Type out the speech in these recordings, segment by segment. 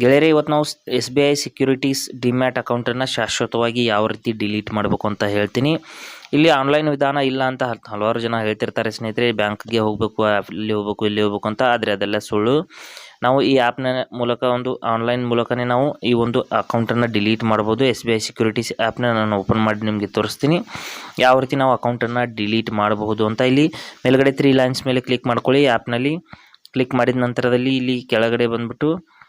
ಗೆಳೆಯರೆ, ಇವತ್ತು ನಾವು S B I securities demat ಅಕೌಂಟನ್ನು ಶಾಶ್ವತವಾಗಿ ಯಾವ ರೀತಿ ಡಿಲೀಟ್ ಮಾಡಬೇಕು ಅಂತ ಹೇಳ್ತೀನಿ. ಇಲ್ಲಿ ಆನ್ಲೈನ್ ವಿಧಾನ ಇಲ್ಲ ಅಂತ ಹಲ್- ಹಲವಾರು ಜನ ಹೇಳ್ತಿರ್ತಾರೆ, ಸ್ನೇಹಿತರೆ, ಬ್ಯಾಂಕ್ಗೆ ಹೋಗಬೇಕು ಇಲ್ಲಿ ಹೋಗಬೇಕು ಇಲ್ಲಿ ಹೋಗಬೇಕು ಅಂತ, ಆದರೆ ಅದೆಲ್ಲ ಸುಳ್ಳು. ನಾವು ಈ ಆ್ಯಪ್ನ ಮೂಲಕ ಒಂದು ಆನ್ಲೈನ್ ಮೂಲಕನೇ ನಾವು ಈ ಒಂದು ಅಕೌಂಟನ್ನು ಡಿಲೀಟ್ ಮಾಡ್ಬೋದು. ಎಸ್ ಬಿ ಐ ಸೆಕ್ಯೂರಿಟೀಸ್ ಆ್ಯಪ್ನ ನಾನು ಓಪನ್ ಮಾಡಿ ನಿಮಗೆ ತೋರಿಸ್ತೀನಿ. ಯಾವ ರೀತಿ ನಾವು ಅಕೌಂಟನ್ನು ಡಿಲೀಟ್ ಮಾಡಬಹುದು ಅಂತ ಇಲ್ಲಿ ಮೇಲುಗಡೆ ತ್ರೀ ಲೈನ್ಸ್ ಮೇಲೆ ಕ್ಲಿಕ್ ಮಾಡ್ಕೊಳ್ಳಿ. ಆ್ಯಪ್ನಲ್ಲಿ ಕ್ಲಿಕ್ ಮಾಡಿದ ನಂತರದಲ್ಲಿ ಇಲ್ಲಿ ಕೆಳಗಡೆ ಬಂದ್ಬಿಟ್ಟು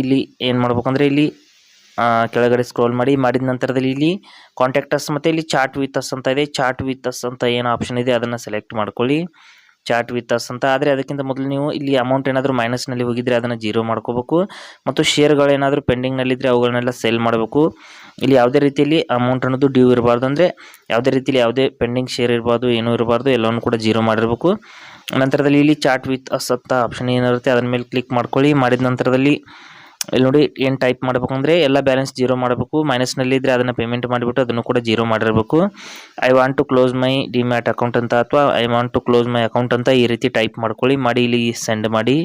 ಇಲ್ಲಿ ಏನು ಮಾಡ್ಬೇಕಂದ್ರೆ ಇಲ್ಲಿ ಕೆಳಗಡೆ ಸ್ಕ್ರೋಲ್ ಮಾಡಿ, ಮಾಡಿದ ನಂತರದಲ್ಲಿ ಇಲ್ಲಿ ಕಾಂಟ್ಯಾಕ್ಟ್ ಅಸ್ ಮತ್ತು ಇಲ್ಲಿ ಚಾಟ್ ವಿತ್ ಅಸ್ ಅಂತ ಇದೆ. ಚಾಟ್ ವಿತ್ ಅಸ್ ಅಂತ ಏನು ಆಪ್ಷನ್ ಇದೆ, ಅದನ್ನು ಸೆಲೆಕ್ಟ್ ಮಾಡ್ಕೊಳ್ಳಿ. ಚಾಟ್ ವಿತ್ ಅಸ್ ಅಂತ. ಆದರೆ ಅದಕ್ಕಿಂತ ಮೊದಲು ನೀವು ಇಲ್ಲಿ ಅಮೌಂಟ್ ಏನಾದರೂ ಮೈನಸ್ನಲ್ಲಿ ಹೋಗಿದ್ರೆ ಅದನ್ನು ಜೀರೋ ಮಾಡ್ಕೋಬೇಕು. ಮತ್ತು ಶೇರ್ಗಳು ಏನಾದರೂ ಪೆಂಡಿಂಗ್ನಲ್ಲಿದ್ದರೆ ಅವುಗಳನ್ನೆಲ್ಲ ಸೆಲ್ ಮಾಡಬೇಕು. ಇಲ್ಲಿ ಯಾವುದೇ ರೀತಿಯಲ್ಲಿ ಅಮೌಂಟ್ ಅನ್ನೋದು ಡ್ಯೂ ಇರಬಾರ್ದು ಅಂದರೆ, ಯಾವುದೇ ರೀತಿಯಲ್ಲಿ ಯಾವುದೇ ಪೆಂಡಿಂಗ್ ಶೇರ್ ಇರಬಾರ್ದು, ಏನೂ ಇರಬಾರ್ದು, ಎಲ್ಲವನ್ನು ಕೂಡ ಜೀರೋ ಮಾಡಿರಬೇಕು. ನಂತರದಲ್ಲಿ ಇಲ್ಲಿ ಚಾಟ್ ವಿತ್ ಅಸತ್ತ ಆಪ್ಷನ್ ಏನಿರುತ್ತೆ ಅದನ್ನ ಮೇಲೆ ಕ್ಲಿಕ್ ಮಾಡ್ಕೊಳ್ಳಿ. ಮಾಡಿದ ನಂತರದಲ್ಲಿ ಇಲ್ಲಿ ನೋಡಿ ಏನು ಟೈಪ್ ಮಾಡಬೇಕು ಅಂದರೆ, ಎಲ್ಲ ಬ್ಯಾಲೆನ್ಸ್ ಜೀರೋ ಮಾಡಬೇಕು. ಮೈನಸ್ನಲ್ಲಿ ಇದ್ದರೆ ಅದನ್ನು ಪೇಮೆಂಟ್ ಮಾಡಿಬಿಟ್ಟು ಅದನ್ನು ಕೂಡ ಜೀರೋ ಮಾಡಿರಬೇಕು. I want to close my demat account ಅಂತ, ಅಥವಾ I want to close my account ಅಂತ ಈ ರೀತಿ ಟೈಪ್ ಮಾಡ್ಕೊಳ್ಳಿ. ಮಾಡಿ ಇಲ್ಲಿ ಸೆಂಡ್ ಮಾಡಿ.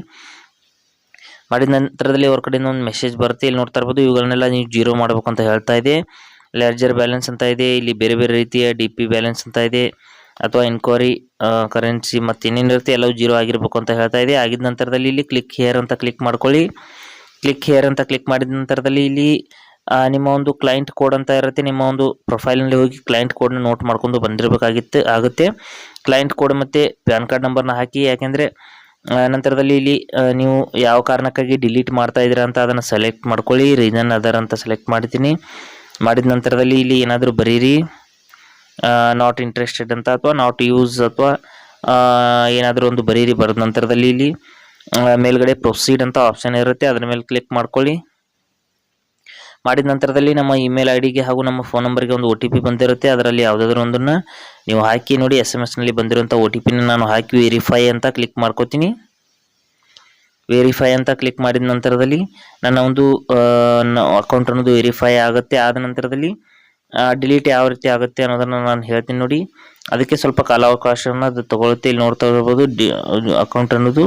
ಮಾಡಿದ ನಂತರದಲ್ಲಿ ಅವ್ರ ಕಡೆಯಿಂದ ಒಂದು ಮೆಸೇಜ್ ಬರುತ್ತೆ. ಇಲ್ಲಿ ನೋಡ್ತಾ ಇರ್ಬೋದು, ಇವುಗಳನ್ನೆಲ್ಲ ನೀವು ಜೀರೋ ಮಾಡಬೇಕು ಅಂತ ಹೇಳ್ತಾ ಇದೆ. ಲಾರ್ಜರ್ ಬ್ಯಾಲೆನ್ಸ್ ಅಂತ ಇದೆ, ಇಲ್ಲಿ ಬೇರೆ ಬೇರೆ ರೀತಿಯ ಡಿ ಪಿ ಬ್ಯಾಲೆನ್ಸ್ ಅಂತ ಇದೆ. ಅಥವಾ ಎನ್ಕ್ವೈರಿ ಕರೆನ್ಸಿ ಮತ್ತು ಏನೇನಿರುತ್ತೆ ಎಲ್ಲವೂ ಜೀರೋ ಆಗಿರಬೇಕು ಅಂತ ಹೇಳ್ತಾ ಇದೆ. ಆಗಿದ ನಂತರದಲ್ಲಿ ಇಲ್ಲಿ ಕ್ಲಿಕ್ ಹೇರ್ ಅಂತ ಕ್ಲಿಕ್ ಮಾಡ್ಕೊಳ್ಳಿ. ಕ್ಲಿಕ್ ಹೇರ್ ಅಂತ ಕ್ಲಿಕ್ ಮಾಡಿದ ನಂತರದಲ್ಲಿ ಇಲ್ಲಿ ನಿಮ್ಮ ಒಂದು ಕ್ಲೈಂಟ್ ಕೋಡ್ ಅಂತ ಇರುತ್ತೆ. ನಿಮ್ಮ ಒಂದು ಪ್ರೊಫೈಲ್ನಲ್ಲಿ ಹೋಗಿ ಕ್ಲೈಂಟ್ ಕೋಡ್ನ ನೋಟ್ ಮಾಡ್ಕೊಂಡು ಬಂದಿರಬೇಕಾಗಿತ್ತು, ಆಗುತ್ತೆ. ಕ್ಲೈಂಟ್ ಕೋಡ್ ಮತ್ತು ಪ್ಯಾನ್ ಕಾರ್ಡ್ ನಂಬರ್ನ ಹಾಕಿ, ಯಾಕೆಂದರೆ ನಂತರದಲ್ಲಿ ಇಲ್ಲಿ ನೀವು ಯಾವ ಕಾರಣಕ್ಕಾಗಿ ಡಿಲೀಟ್ ಮಾಡ್ತಾ ಇದ್ದೀರಾ ಅಂತ ಅದನ್ನು ಸೆಲೆಕ್ಟ್ ಮಾಡ್ಕೊಳ್ಳಿ. ರೀಸನ್ ಅದರ್ ಅಂತ ಸೆಲೆಕ್ಟ್ ಮಾಡ್ತೀನಿ ಮಾಡಿದ ನಂತರದಲ್ಲಿ ಇಲ್ಲಿ ಏನಾದರೂ ಬರೀರಿ. ನಾಟ್ ಇಂಟ್ರೆಸ್ಟೆಡ್ ಅಂತ ಅಥವಾ ನಾಟ್ ಯೂಸ್ ಅಥವಾ ಏನಾದರೂ ಒಂದು ಬರೀರಿ ಬರೆದ ನಂತರದಲ್ಲಿ ಇಲ್ಲಿ ಮೇಲ್ಗಡೆ ಪ್ರೊಸೀಡ್ ಅಂತ ಆಪ್ಷನ್ ಇರುತ್ತೆ. ಅದರ ಮೇಲೆ ಕ್ಲಿಕ್ ಮಾಡ್ಕೊಳ್ಳಿ. ಮಾಡಿದ ನಂತರದಲ್ಲಿ ನಮ್ಮ ಇಮೇಲ್ ಐ ಡಿಗೆ ಹಾಗೂ ನಮ್ಮ ಫೋನ್ ನಂಬರ್ಗೆ ಒಂದು ಒ ಟಿ ಪಿ ಬಂದಿರುತ್ತೆ. ಅದರಲ್ಲಿ ಯಾವುದಾದ್ರೂ ಒಂದನ್ನು ನೀವು ಹಾಕಿ ನೋಡಿ ಎಸ್ ಎಂ ಎಸ್ನಲ್ಲಿ ಬಂದಿರುವಂಥ ಒ ಟಿ ಪಿನ ನಾನು ಹಾಕಿ ವೆರಿಫೈ ಅಂತ ಕ್ಲಿಕ್ ಮಾಡ್ಕೋತೀನಿ. ವೆರಿಫೈ ಅಂತ ಕ್ಲಿಕ್ ಮಾಡಿದ ನಂತರದಲ್ಲಿ ನನ್ನ ಒಂದು ಅಕೌಂಟ್ ಅನ್ನೋದು ವೆರಿಫೈ ಆಗುತ್ತೆ. ಆದ ನಂತರದಲ್ಲಿ ಡಿಲೀಟ್ ಯಾವ ರೀತಿ ಆಗುತ್ತೆ ಅನ್ನೋದನ್ನು ನಾನು ಹೇಳ್ತೀನಿ ನೋಡಿ. ಅದಕ್ಕೆ ಸ್ವಲ್ಪ ಕಾಲಾವಕಾಶವನ್ನು ಅದು ತಗೊಳುತ್ತೆ ಇಲ್ಲಿ ನೋಡ್ತಾ ಇರ್ಬೋದು, ಡಿ ಅಕೌಂಟ್ ಅನ್ನೋದು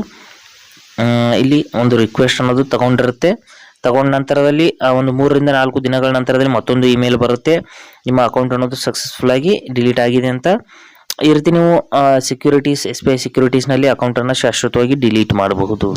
ಇಲ್ಲಿ ಒಂದು ರಿಕ್ವೆಸ್ಟ್ ಅನ್ನೋದು ತಗೊಂಡಿರುತ್ತೆ. ತಗೊಂಡ ನಂತರದಲ್ಲಿ ಒಂದು ಮೂರರಿಂದ ನಾಲ್ಕು ದಿನಗಳ ನಂತರದಲ್ಲಿ ಮತ್ತೊಂದು ಇಮೇಲ್ ಬರುತ್ತೆ. ನಿಮ್ಮ ಅಕೌಂಟ್ ಅನ್ನೋದು ಸಕ್ಸಸ್ಫುಲ್ ಆಗಿ ಡಿಲೀಟ್ ಆಗಿದೆ ಅಂತ. ಈ ರೀತಿ ನೀವು ಸೆಕ್ಯೂರಿಟೀಸ್ ಎಸ್ ಬಿ ಐ ಸೆಕ್ಯೂರಿಟೀಸ್ನಲ್ಲಿ ಅಕೌಂಟನ್ನು ಶಾಶ್ವತವಾಗಿ ಡಿಲೀಟ್ ಮಾಡಬಹುದು.